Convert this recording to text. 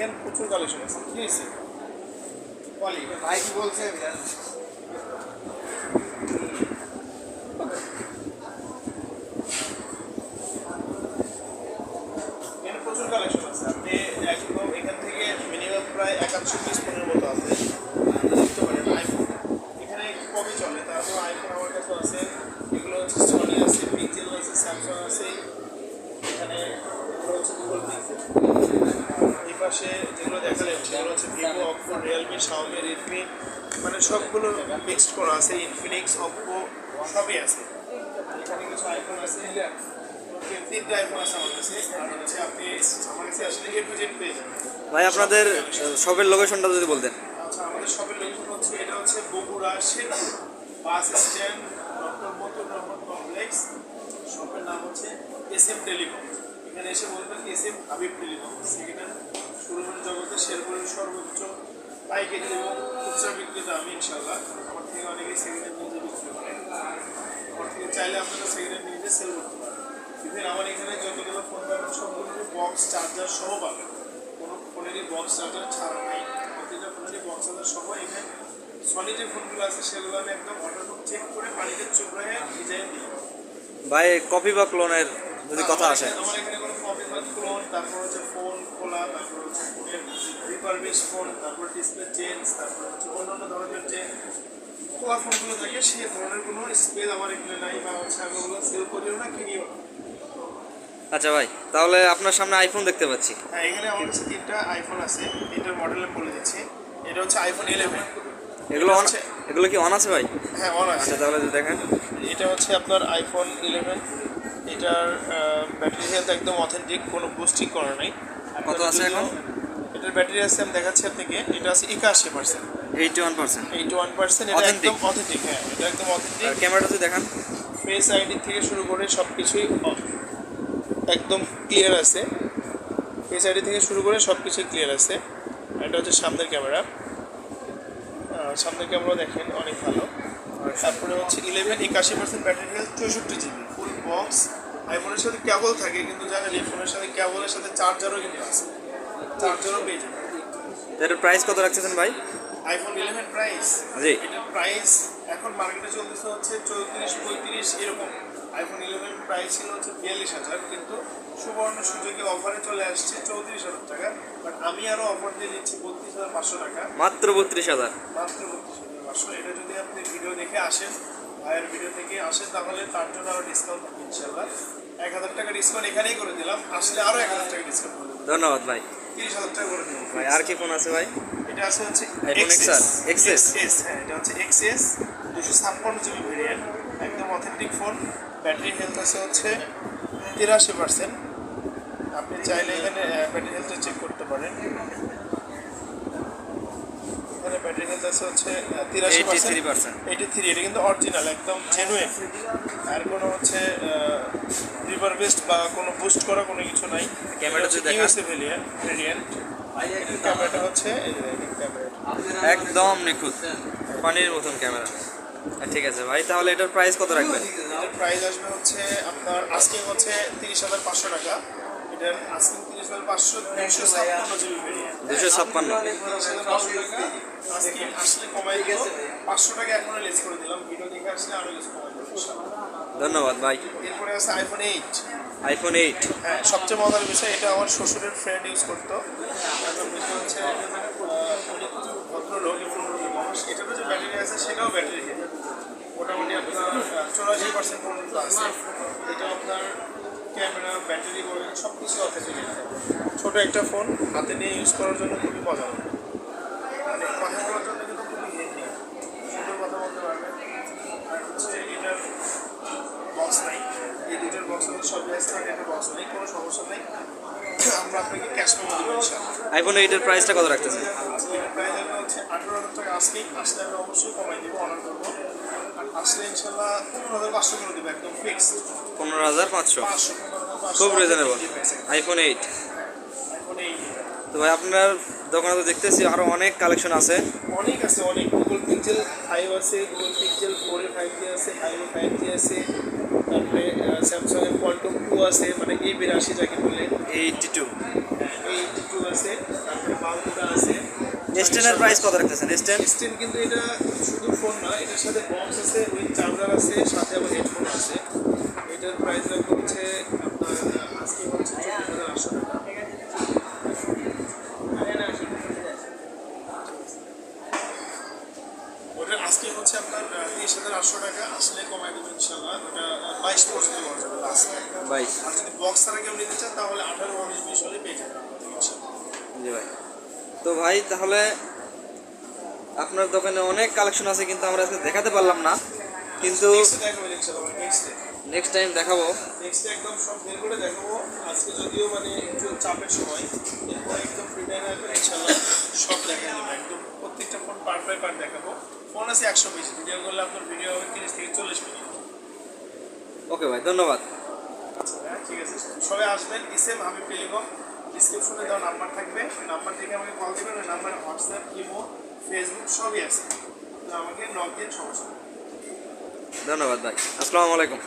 দেখেন প্রচুর কালেকশন আছে। কি হয়েছে? কি বলছে এখানে প্রচুর কালেকশন আছে আপনি একদম এখান থেকে মিনিমাম প্রায় একাশো পিস ফোনের মতো আছে দেখতে পারেন আইফোন এখানে কবে চলে তারপর আইফোন আমার কাছে আছে এগুলো হচ্ছে সনি আছে পিক্সেল আছে স্যামসাং আছে এখানে এগুলো হচ্ছে গুগল পিক্সেল এই পাশে যেগুলো দেখালেন সেগুলো হচ্ছে Vivo Oppo Realme Xiaomi Redmi মানে সবগুলো মিক্সড করা আছে ইনফিনিক্স অপো সবই আছে। এখানে কিছু আইফোন আছে তিনটা আইফোন আছে আমার কাছে। আর হচ্ছে আপনি আমার কাছে আসলে এ টু জেড পেয়ে যাবেন। ভাই আপনাদের শপের লোকেশনটা যদি বলতেন। আচ্ছা আমাদের শপের লোকেশন হচ্ছে এটা হচ্ছে Bogura Sherpur bus stand doctor Motur Rahman complex শপের নাম হচ্ছে এস এম টেলিকম এখানে S M Habib telecom second hand শুরুমের জগতে শেরপুরের সর্বোচ্চ পাইকারি এবং খুচরা বিক্রেতা আমি ইনশাল্লাহ আমার থেকে অনেকেই সেকেন্ড হ্যান্ড নিজে বিক্রি করে আমার থেকে চাইলে আপনারা সেকেন্ড হ্যান্ড নিজে সেল করতে পারেন। ইভেন আমার এখানে যতগুলো ফোন পাবেন সবগুলো বক্স চার্জার সহ পাবেন। কোনো ফোনেরই বক্স চার্জার ছাড়া নাই। প্রতিটা ফোনেরই বক্স চার্জার সহ এখানে সনি যে ফোনগুলো আছে সেগুলো আমি একদম অর্ডার চেক করে পানিতে চুপড়ে ডিজাইন দিই ভাই কপি বা ক্লোনের যদি কথা আসে। আমার এখানে কোনো কপি বা ক্লোন তারপর হচ্ছে ফোন খোলা তারপর হচ্ছে ফোনের রিপারবিশ ফোন তারপর ডিসপ্লে চেঞ্জ তারপর হচ্ছে অন্যান্য ধরনের যে খোলা ফোনগুলো থাকে সেই ধরনের কোনো স্পেস আমার এখানে নাই বা হচ্ছে আমি ওগুলো সেল করিও না কিনিও না। আচ্ছা ভাই তাহলে আপনার সামনে আইফোন দেখতে পাচ্ছি। হ্যাঁ এখানে আমার কাছে তিনটা আইফোন আছে তিনটার মডেল বলে দিচ্ছি। এটা হচ্ছে আইফোন ইলেভেন এগুলো অন হচ্ছে- এগুলো কি অন আছে ভাই? হ্যাঁ অন আছে। আচ্ছা তাহলে দেখেন। এটা হচ্ছে আপনার আইফোন ইলেভেন এটার ব্যাটারি হেলথ একদম অথেন্টিক কোনো বুস্টিং করা নেই। কত আছে এখন? এটার ব্যাটারি আছে আমি দেখাচ্ছি আপনাকে। এটা আছে একাশি percent eighty one percent. Eighty one percent এটা একদম অথেন্টিক হ্যাঁ এটা একদম অথেন্টিক আর ক্যামেরাটা যদি দেখান। ফেস আইডি থেকে শুরু করে সব কিছুই একদম ক্লিয়ার আছে। ফেস আইডি থেকে শুরু করে সব কিছুই ক্লিয়ার আছে এটা হচ্ছে সামনের ক্যামেরা। সামনের ক্যামেরা দেখেন অনেক ভালো। আর তারপরে হচ্ছে ইলেভেন একাশি পার্সেন্ট ব্যাটারি হেলথ চৌষট্টি জিবি ফুল বক্স আইফোনের সাথে কেবল থাকে কিন্তু জানেন এই ফোনের সাথে কেবলের সাথে চার্জারও কিন্তু আছে। চার্জারও পেয়ে যাবেন এটার প্রাইস কত রাখতেছেন ভাই? আইফোন ইলেভেন প্রাইস জি। এটার প্রাইস এখন মার্কেটে চলতেছে হচ্ছে চৌত্রিশ পঁয়ত্রিশ এরকম। আইফোন ইলেভেন প্রাইস ছিল হচ্ছে বিয়াল্লিশ হাজার কিন্তু সুবর্ণ সুযোগে অফারে চলে আসছে চৌত্রিশ হাজার টাকা। বাট আমি আরও অফার দিয়ে দিচ্ছি বত্রিশ হাজার পাঁচশো টাকা। মাত্র বত্রিশ হাজার। মাত্র বত্রিশ হাজার পাঁচশো। এটা যদি আপনি ভিডিও দেখে আসেন ভাইয়ের ভিডিও থেকে আসেন তাহলে তার জন্য আরও ডিসকাউন্ট থাকবে ইনশাল্লাহ এক হাজার টাকা ডিসকাউন্ট এখানেই করে দিলাম। আসলে আরও এক হাজার টাকা ডিসকাউন্ট ধন্যবাদ ভাই। তিরিশ হাজার টাকা করে দিলাম ভাই আর কি ফোন আছে ভাই? এটা আছে হচ্ছে? এক্সএস হ্যাঁ এটা হচ্ছে এক্সএস দুশো ছাপ্পান্ন জিবি ভেরিয়েন্ট একদম অথেন্টিক ফোন ব্যাটারি হেলথ আছে হচ্ছে তিরাশি পার্সেন্ট আপনি চাইলে এখানে ব্যাটারি হেলথ চেক করতে পারেন। আছে হচ্ছে তিরাশি পার্সেন্ট এইটি থ্রি এটা কিন্তু অরিজিনাল একদম জেনুইন আর কোনো হচ্ছে রিভার বেস্ট বা কোনো বুস্ট করা কোনো কিছু নাই। ক্যামেরাটা যদি ইউএসএ ভেরিয়েন্ট ভেরিয়েন্ট ক্যামেরাটা হচ্ছে একদম নিখুঁত। পানির মতন ক্যামেরা। ঠিক আছে ভাই তাহলে এটার প্রাইস কত রাখবেন? এটার প্রাইস আসবে হচ্ছে আপনার আস্কিং হচ্ছে তিরিশ হাজার পাঁচশো টাকা। এটার আস্কিং তিরিশ হাজার পাঁচশো দুশো ছাপ্পান্ন জিবি ভেরিয়েন্ট। দুশো ছাপ্পান্ন। আজকে আসলে কমাই দিল পাঁচশো টাকা এখন লেস করে দিলাম। ভিডিও দেখে আসলে আরও লেস কমাই ধন্যবাদ ভাই। এরপরে আছে আইফোন এইট আইফোন এইট হ্যাঁ সবচেয়ে মজার বিষয় এটা আমার শ্বশুরের ফ্রেন্ড ইউজ করতো। হচ্ছে ভদ্রলোক এবং এটারও যে ব্যাটারি আছে সেটাও ব্যাটারি মোটামুটি আপনার চৌরাশি পার্সেন্ট পর্যন্ত আছে এটা আপনার ক্যামেরা ব্যাটারি বলেন সব কিছু অথেন্টিক ছোটো একটা ফোন হাতে নিয়ে ইউজ করার জন্য খুবই মজা হবে মানে কথা বলার জন্য কিন্তু খুবই সুন্দর কথা বলতে আর হচ্ছে এটার বক্স নাই। এই বক্স হচ্ছে সব এটার বক্স নেই কোনো সমস্যা নেই। আমরা আপনাকে ক্যাশ পেমেন্ট দেবো ইনশাআল্লাহ। আইফোন এইটের প্রাইসটা কত রাখতেছেন? প্রাইস হচ্ছে আঠেরো হাজার টাকা। আসলেই আসলে অবশ্যই কমাই দেবো অর্ডার করব। আর আসলে ইনশাল্লাহ পনেরো হাজার পাঁচশো করে দেবো একদম ফিক্সড পনেরো হাজার পাঁচশো। পাঁচশো পনেরো হাজার পাঁচশো। খুব রিজনেবল আইফোন এইট তো ভাই আপনার দোকানে তো দেখতেছি আরও অনেক কালেকশন আছে। অনেক আছে অনেক। গুগল পিক্সেল ফাইভ আছে Google Pixel four five G আছে ফাইভ ফাইভ জি আছে তারপরে স্যামসাং এর কোয়ান্টাম টু আছে মানে এই বিরাশি যাকে বলে। এইটটি টু এই টু আছে। তারপরে স্টেনের প্রাইস কত রাখতেছেন স্টেন স্টেন কিন্তু এটা শুধু ফোন না এটার সাথে বক্স আছে উইথ চার্জার আছে সাথে আবার হেডফোন আছে। এটার প্রাইস রাখব হচ্ছে আপনার আহ, আজকে হচ্ছে চব্বিশ হাজার আটশো টাকা ওটা আজকে হচ্ছে আপনার তেইশ হাজার আটশো টাকা আসলে কমাই দেবো ইনশাল্লাহ ওটা বাইশ পর্যন্ত পাওয়া যাবে লাস্ট বাইশ আর যদি বক্স ছাড়া কেউ নিতে চান তাহলে আঠারো উনিশ বিশ হলে পেয়ে যাবেন জি ভাই। তো ভাই তাহলে আপনার দোকানে অনেক কালেকশন আছে কিন্তু আমরা আজকে দেখাতে পারলাম না। কিন্তু নেক্সট টাইম দেখাবো নেক্সট একদম সব বের করে দেখাবো। আজকে যদিও মানে একটু চাপের সময় একদম ফ্রি টাইম আসবে ইনশাল্লাহ সব দেখা যাবে একদম প্রত্যেকটা ফোন পার্ট বাই পার্ট দেখাবো। ফোন আছে একশো পিস ভিডিও করলে আপনার ভিডিও হবে তিরিশ থেকে চল্লিশ মিনিট। ওকে ভাই ধন্যবাদ। হ্যাঁ ঠিক আছে। সবাই আসবেন ইসেম হাবিব টেলিকম ডিসক্রিপশনে দেওয়া নাম্বার থাকবে। নাম্বার থেকে আমাকে কল দেবেন ওই নাম্বারে হোয়াটসঅ্যাপ ইমো ফেসবুক সবই আছে। তো আমাকে নক দিন সমস্যা ধন্যবাদ ভাই। আসসালামু আলাইকুম।